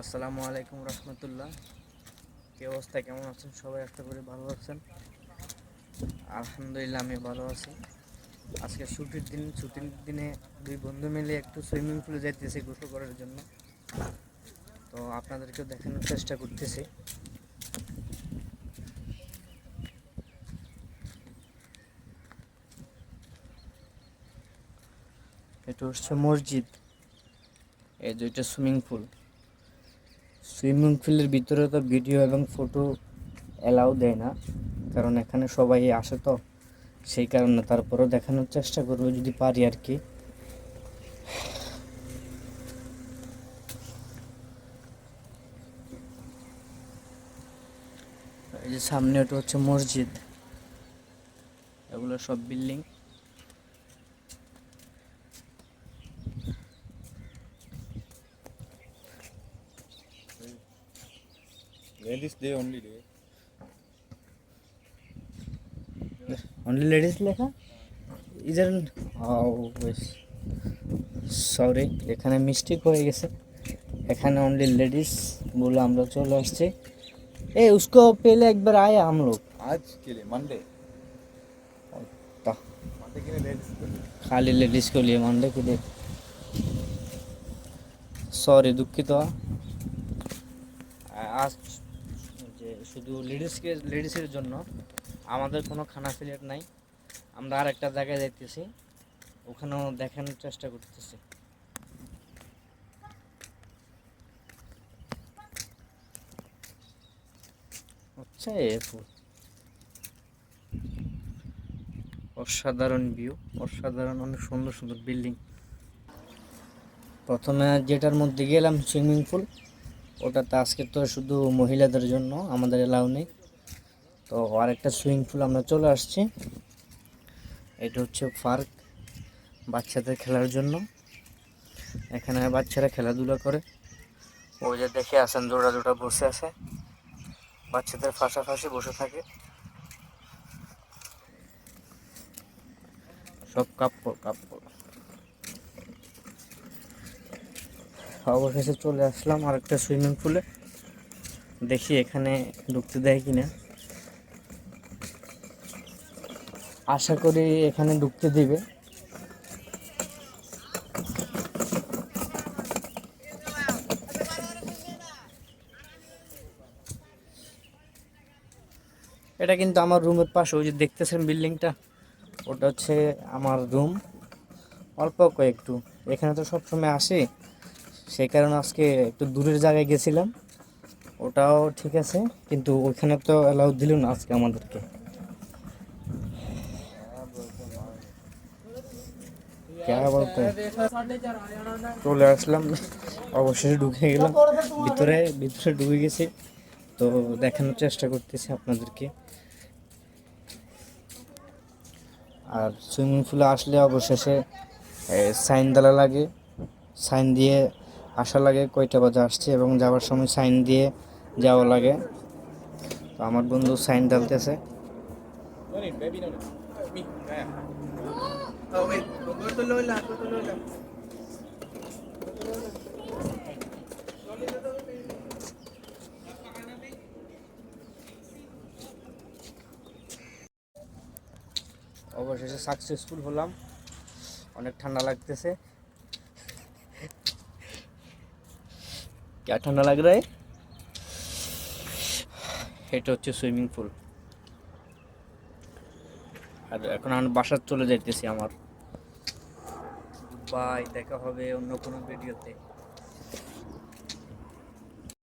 আসসালামু আলাইকুম রহমতুল্লাহ। কি অবস্থা, কেমন আছেন? সবাই আশা করি ভালো আছেন। আলহামদুলিল্লাহ, আমি ভালো আছি। আজকে ছুটির দিন, ছুটির দিনে দুই বন্ধু মিলে একটু সুইমিং পুলে যাইতেছি গোসল করার জন্য। তো আপনাদেরকেও দেখানোর চেষ্টা করতেছি। এটা হচ্ছে মসজিদ। এই দুইটা সুইমিং পুল। সুইমিং পুলের ভিতরে তো ভিডিও এবং ফটো অ্যালাউ দেয় না। কারণ এখানে সবাই আসে তো। সেই কারণে তারপরেও দেখানোর চেষ্টা করব যদি পারি আর কি। এই যে সামনে ওটা হচ্ছে মসজিদ। এগুলো সব building. Ladies day only day. Only ladies লেখা ইজার সরি এখানে মিস্টেক হয়ে গেছে এখানে অনলি লেডিস বলে আমরা চলে আসছি ए उसको पहले एक बार आया हम लोग आज के लिए मंडे तो मंडे के लिए लेडीज को खाली लेडीज के लिए मंडे के लिए সরি দুঃখিত আজ যে শুধু লেডিসকে লেডিসের জন্য। আমাদের কোনো খানা ফিলেট নাই। আমরা আর একটা জায়গায় যাইতেছি। ওখানেও দেখানোর চেষ্টা করতেছি। আচ্ছা অসাধারণ ভিউ অসাধারণ, অনেক সুন্দর সুন্দর বিল্ডিং প্রথমে যেটার মধ্যে গেলাম সুইমিং পুল ওটাতে আজকে তো শুধু মহিলাদের জন্য, আমাদের এলাও নেই। তো আরেকটা সুইমিং পুল আমরা চলে আসছি। এটা হচ্ছে পার্ক বাচ্চাদের খেলার জন্য। এখানে বাচ্চারা খেলাধুলা করে। ওই যে দেখে আসেন জোড়া জোড়া বসে আছে। বাচ্চাদের পাশাপাশি বসে থাকে। সব কাপড় কাপড়। অবশেষে চলে আসলাম আরেকটা সুইমিং পুলে। দেখি এখানে ঢুকতে দেয় কিনা। আশা করি এখানে ঢুকতে দিবে। এটা কিন্তু আমার রুমের পাশে, ওই যে দেখতেছেন বিল্ডিংটা? ওটা হচ্ছে আমার রুম। অল্প কয়েকটু। এখানে তো সবসময় আসি। সেই কারণে আজকে একটু দূরের জায়গায় গেছিলাম। ওটাও ঠিক আছে, কিন্তু ওইখানে তো অ্যালাউ দিল না আজকে আমাদেরকে। চলে আসলাম, অবশেষে ঢুকে গেলাম। ভিতরে ভিতরে ঢুকে গেছি, তো দেখানোর চেষ্টা করতেছি আপনাদেরকে। আর সুইমিং পুলে আসলে অবশেষে সাইন দেওয়া লাগে। সাইন দিয়ে আসা লাগে কয়টা বাজে আসছে এবং যাওয়ার সময় সাইন দিয়ে যাওয়া লাগে। তো আমার বন্ধু সাইন ডালতেছে. অবশেষে সাকসেসফুল হলাম। অনেক ঠান্ডা লাগতেছে। কে ঠান্ডা रहा है? এটা হচ্ছে সুইমিং পুল। আর এখন আমি বাসার চলে যাইতেছি আমার। বাই, দেখা হবে অন্য কোনো ভিডিওতে।